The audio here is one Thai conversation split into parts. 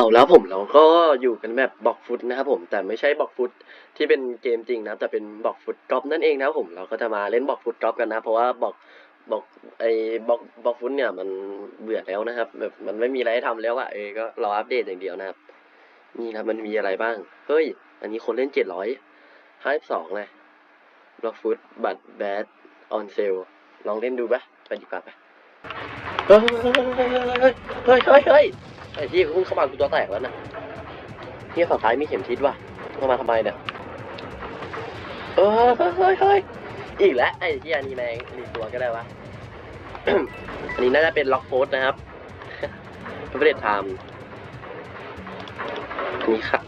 เอาแล้วผมเราก็อยู่กันแบบบอกฟุตนะครับผมแต่ไม่ใช่บอกฟุตที่เป็นเกมจริงนะแต่เป็นบอกฟุตกอล์ฟนั่นเองนะครับผมเราก็จะมาเล่นบอกฟุตกอล์ฟกันนะ เพราะว่าบอกบอกไอ้บอกบอกฟุตเนี่ยมันเบื่อแล้วนะครับ แบบมันไม่มีอะไรให้ทำแล้วอะเออก็รออัปเดตอย่างเดียวนะครับ นี่ครับมันมีอะไรบ้าง เฮ้ย อันนี้คนเล่นเจ็ดร้อยห้าสิบสองเลยบอกฟุตบัตรแบดออนเซลลองเล่นดูปะไปดีกว่าปะเฮ้ยเฮ้ยเฮ้ยเฮ้ย ไอ้ที่พุ่งเข้ามากูตัวแตกแล้วนะที่ฝั่งซ้ายมีเข็มทิศว่ะเข้ามาทำไมเนี่ยเออเฮ้ยเฮ้ยเฮ้ยอีกแล้วไอ้ที่อันนี้แมงรีตัวก็ได้วะอันนี้น่าจะเป็นล็อกโพสนะครับไม่ได้ทำอันนี้ค่ะ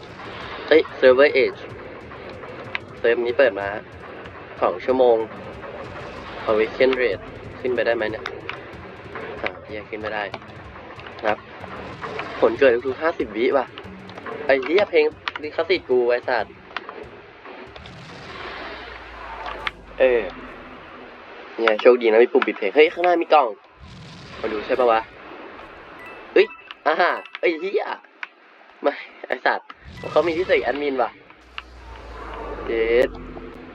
เฮ้ยเซิร์ฟเวอร์เอจเซิร์ฟนี้เปิดมาสองชั่วโมง a w a k e n rate ขึ้นไปได้ไหมเนี่ยอ่าเฮียขึ้นไม่ได้ ครับ ผลเกิดทุกห้าสิบวิว่ะ ไอ้เหี้ยเพลงลิขสิทธิ์กูไอ้สัตว์ เออ เนี่ยโชคดีนะมีปุ่มปิดเพลง เฮ้ย ข้างหน้ามีกล่อง มาดูใช่ปะวะ เฮ้ยอ่าไอ้เหี้ยไม่ไอ้สัตว์เขามีที่ใส่แอดมินว่ะเด็ด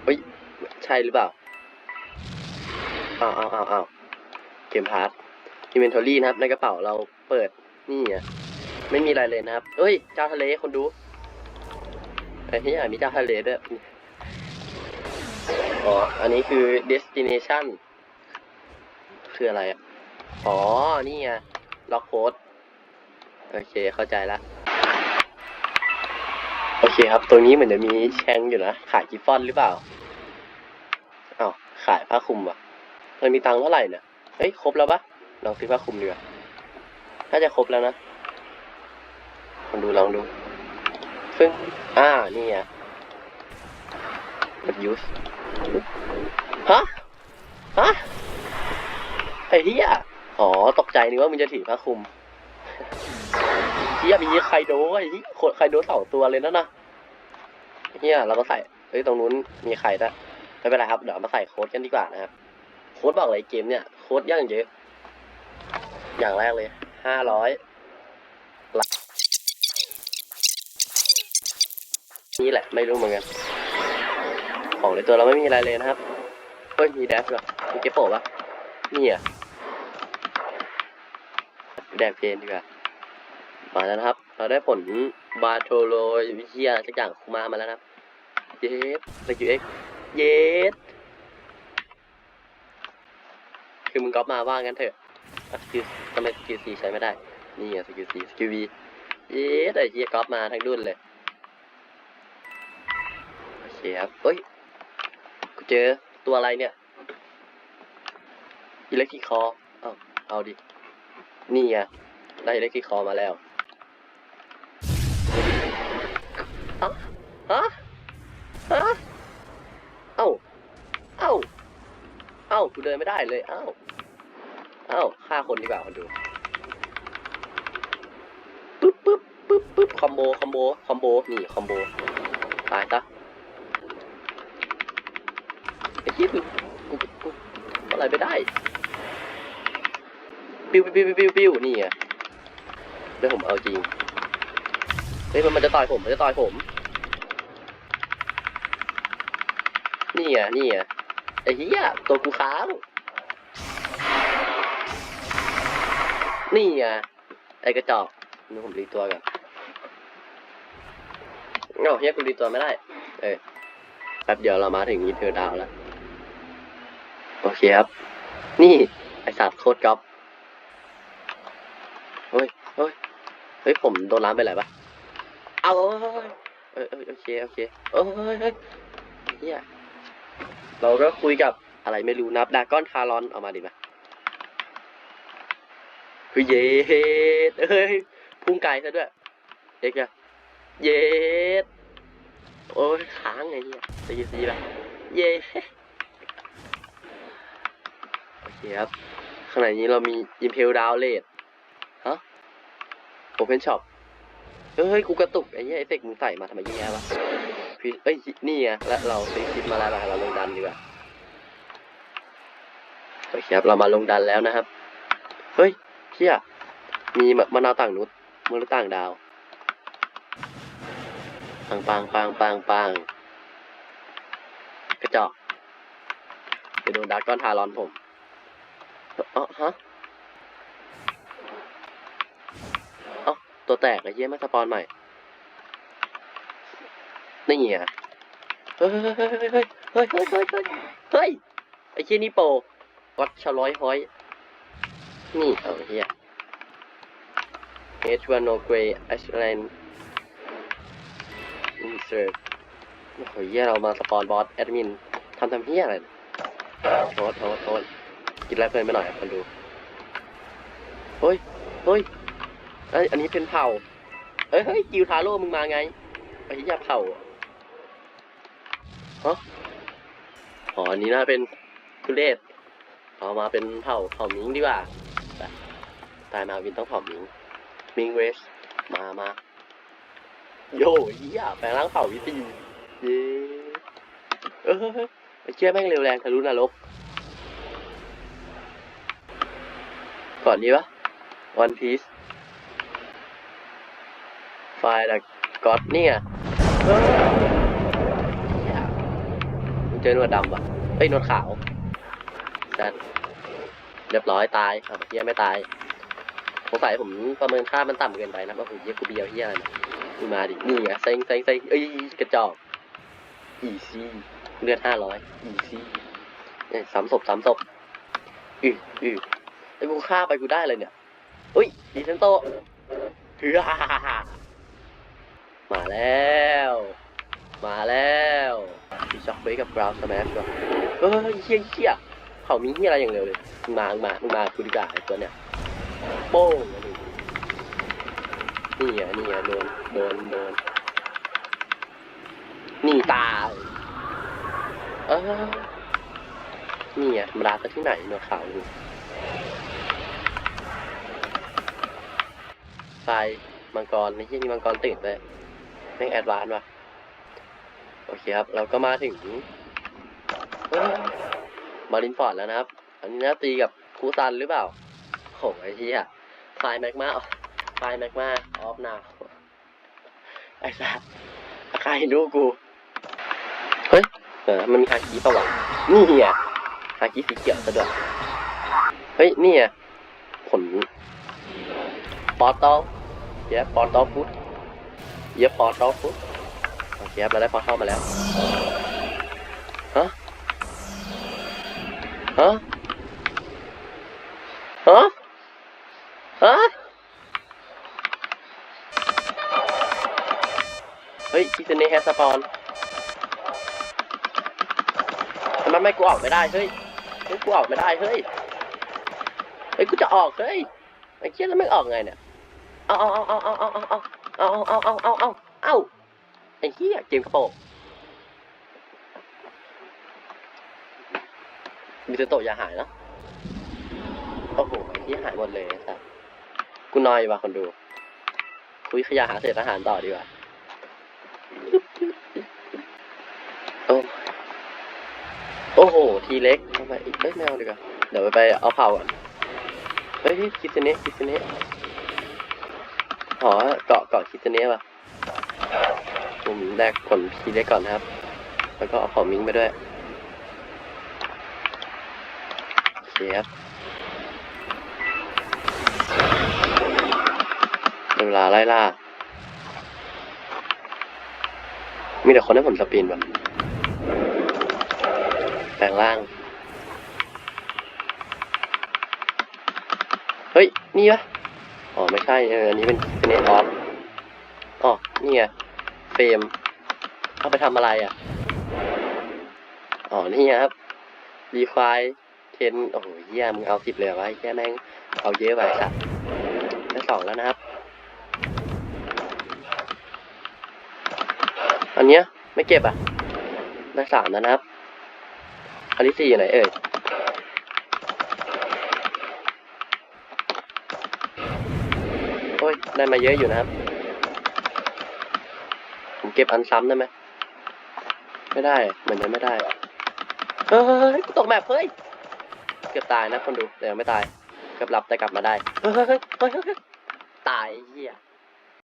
เฮ้ย ใช่หรือเปล่าอ้าวอ้าวอ้าวอ้าวเกมพาร์ทอินเวนทอรี่นะครับ ในกระเป๋าเรา เปิดนี่อะไม่มีอะไรเลยนะครับเอ้ยเจ้าทะเลคนดูไอ้ที่อะมีเจ้าทะเลด้วยอ๋ออันนี้คือ destination คืออะไรอะอ๋อ นี่ไงล็อกโค้ดโอเคเข้าใจละโอเคครับ ตรงนี้เหมือนจะมีแชงอยู่นะ ขายกิฟฟอนหรือเปล่าอ้าวขายผ้าคลุมว่ะมันมีตังค์เท่าไหร่เนี่ยเฮ้ย ครบแล้วปะลองซื้อผ้าคลุมดีกว่า น่าจะครบแล้วนะลองดูลองดู ซึ่ง อ่า นี่ไงกด use ฮะ ฮะ ไอ้เหี้ยอ๋อ ตกใจนึกว่ามึงจะถือผ้าคลุมเหี้ยมีไครโดไอ้เหี้ยโครโดสองตัวเลยนะนะเหี้ยเราก็ใส่ เฮ้ย ตรงนู้นมีใครด้วยไม่เป็นไรครับ เดี๋ยวมาใส่โค้ดกันดีกว่านะครับ โค้ดบอกเลยเกมเนี่ย โค้ดย่างเยอะ อย่างแรกเลย ห้าร้อยนี่แหละ ไม่รู้เหมือนกัน ของในตัวเราไม่มีอะไรเลยนะครับเฮ้ยมีแดชด้วยมีเก็บโปะปะนี่อะแดกเพนดีกว่ามาแล้วนะครับ เราได้ผลบาโทโลวิเชียสักอย่างมามาแล้วนะครับเยสสกิลเอ็กเยสคือมึงก๊อปมาว่างั้นเถอะ สกิลทำไมสกิลซีใช้ไม่ได้ นี่อะสกิลซีสกิลวีเยสไอ้เฮียก๊อปมาทั้งรุ่นเลย โอเคครับเฮ้ย กูเจอตัวอะไรเนี่ย อิเล็กทริคอเอาเอาดิ นี่ไง ได้อิเล็กทริคอมาแล้วอ้าฮะฮะเอ้า เอ้า เอ้า กูเดินไม่ได้เลย เอ้า เอ้าฆ่าคนดีกว่าคนดูปึ๊บปึ๊บปึ๊บปึ๊บคอมโบคอมโบคอมโบนี่คอมโบตายซะไอ้ที่กูกูกูอะไรไม่ได้ปิ้วปิ้วปิ้วปิ้วปิ้วนี่ไงเดี๋ยวผมเอาจริงเฮ้ยมันมันจะต่อยผมมันจะต่อยผม นี่ไงนี่ไงไอ้เหี้ยตัวกูค้าง นี่ไงไอ้กระจอกนี่ผมรีตัวกันเอ้าเฮียกูรีตัวไม่ได้ เออแป๊บเดียวเรามาถึงยีเทอร์ดาวแล้ว โอเคครับ นี่ ไอสัตว์โคตรก๊อปเฮ้ยเฮ้ยเฮ้ย ผมโดนล้างไปไหนปะเอาเอ้ยเอ้ยโอเค โอเคเอ้ยเฮ้ยเฮ้ยเฮียเราก็คุยกับอะไรไม่รู้นับดากอนทารอน เอามาดิมา คือเย็ดเอ้ยพุ่งไกลซะด้วยเด็กอะเย็ดโอ้ยค้างไงเนี่ยซีซีไปเย้โอเคครับข้างในนี้เรามี Impel Download ฮะ Open Shop เฮ้ยกูกระตุกไอ้เหี้ยไอ้เฟกมึงใส่มาทำไมแย่วะพี่เอ้ยนี่ไงแล้วเราซื้อคลิปมาแล้วเราลงดันดีกว่าโอเคครับเรามาลงดันแล้วนะครับ เฮ้ย เชี่ยมีมะนาวต่างนุษมะนาวต่างดาว ปังปังปังปังปังกระจอกไปโดนดาร์กอนทาร้อนผมเออฮะเอ้าตัวแตกไอ้เหี้ยมาสปอนใหม่นี่เหี้ยเฮ้ยเฮ้ยเฮ้ยเฮ้ยเฮ้ยเฮ้ยเฮ้ยไอ้เชี่ยนี่โปวัดชะร้อยห้อย นี่เอาเหี้ย H1 no gray Iceland insert โอ้โหเหี้ยเรามาสปอนบอสแอดมินทำทำเหี้ยอะไรโทษโทษโทษกินแล้วเพลินไปหน่อยคนดูเฮ้ยเฮ้ยเอ้ยอันนี้เป็นเผ่าเอ้ยเฮ้ยกิวทาโร่มึงมาไงไอ้เหี้ยเผ่าฮะอ๋ออันนี้น่าเป็นทุเรศเอามาเป็นเผ่าเผ่ามิงดีกว่า ตายมาวินต้องเผ่ามิง มิงเวส มามาโย่เหี้ยแปลงร่างเผ่าวิตีเย้เออไอ้เชี่ยแม่งเร็วแรงทะลุนรก ก่อนนี้ปะวันพีซไฟล์ดักก็อดเนี่ยเออเหี้ยมึงเจอหนวดดำปะเอ้ยหนวดขาวแซดเรียบร้อยตายอ้าวเฮียไม่ตาย สงสัยผมประเมินค่ามันต่ำเกินไปนะว่าผมเฮียกูเบียวเฮียอะไรเนี่ยมึงมาดิ นี่ไงเซ็งเซ็งเซ็งเอ้ยกระจอกอีซี่เลือดห้าร้อยอีซี่เนี่ยสามศพสามศพอืออือไอ้กูฆ่าไปกูได้เลยเนี่ยอุ้ยดีเซนโตถือฮ่าฮ่าฮ่ามาแล้ว มาแล้วมีช็อกเบรกกับกราวสแมชว่ะเฮ้ยเฮี้ยเฮี้ยเขามีเฮี้ยอะไรอย่างเร็วเลยมึงมามึงมามึงมากูดีกว่าไอ้ตัวเนี้ย โป้งอันนี้นี่ไงนี่ไงโดนโดนโดนนี่ตายเออนี่ไงธรรมาซะที่ไหนเนาะขาวดูไฟมังกรในที่นี่มังกรตื่นเลยแม่งแอดวานว่ะโอเคครับ เราก็มาถึงมารินฟอร์ดแล้วนะครับ อันนี้นะตีกับคูซันหรือเปล่าโหไอ้เหี้ย ไฟแมกมาไฟแมกมาออฟนาไอ้สัสใครดูกู เฮ้ย เออ มันมีฮาคิปะวะนี่เฮียฮาคิสีเขียวซะด้วยเฮ้ย นี่อะผลปอตอลเย้ปอตอลฟุตเย้ปอตอลฟุตโอเคครับเราได้พอเข้ามาแล้ว ฮะ ฮะ ฮะ ฮะ เฮ้ยคิสเน่แฮสปอนทำไมไม่กูออกไม่ได้เฮ้ยเฮ้ยกูออกไม่ได้เฮ้ยเฮ้ยกูจะออกเฮ้ยไอ้เชี่ยแล้วไม่ออกไงเนี่ยเอาเอาเอาเอาเอาเอาเอาเอาเอาเอาเอาเอาเอาเอาไอ้เหี้ยเกมโปรงมีเตโตอย่าหายนะโอ้โหไอ้เหี้ยหายหมดเลยครับกูนอยว่ะคนดูคุยขยะหาเศษอาหารต่อดีกว่า โอ้โอ้โห ทีเล็กทำไมอีกเอ้ยไม่เอาดีกว่าเดี๋ยวไปไปเอาเผาก่อน เฮ้ยคิดเนี้คิดเนี้อ๋อเกาะเกาะคิดเนี้ป่ะผมแลกผลพีเล็กก่อนนะครับ แล้วก็เอาของมิงไปด้วยเคครับเวลาไล่ล่า มีแต่คนให้ผมสปินแบบ แปลงร่าง เฮ้ย นี่ปะอ๋อ ไม่ใช่เอออันนี้เป็นเป็นเอออฟอ๋อ นี่ไง เฟรม เอาไปทำอะไรอะ อ๋อ นี่ครับ รีไฟเทน โอ้โหเยี่ยมึงเอาสิบเลยเหรอวะไอ้แค่แม่ง เอาเยอะไปสัตว์ได้สองแล้วนะครับ อันเนี้ย ไม่เก็บอะได้สามแล้วนะครับ อันที่สี่อยู่ไหนเอ่ยโอ้ย ได้มาเยอะอยู่นะครับ ผมเก็บอันซ้ำได้ไหม ไม่ได้ เหมือนจะไม่ได้ เฮ้ยตกแบบเฮ้ย เกือบตายนะคนดูแต่ยังไม่ตาย เกือบหลับแต่กลับมาได้ เฮ้ยเฮ้ยเฮ้ยเฮ้ยเฮ้ยตายไอ้เหี้ย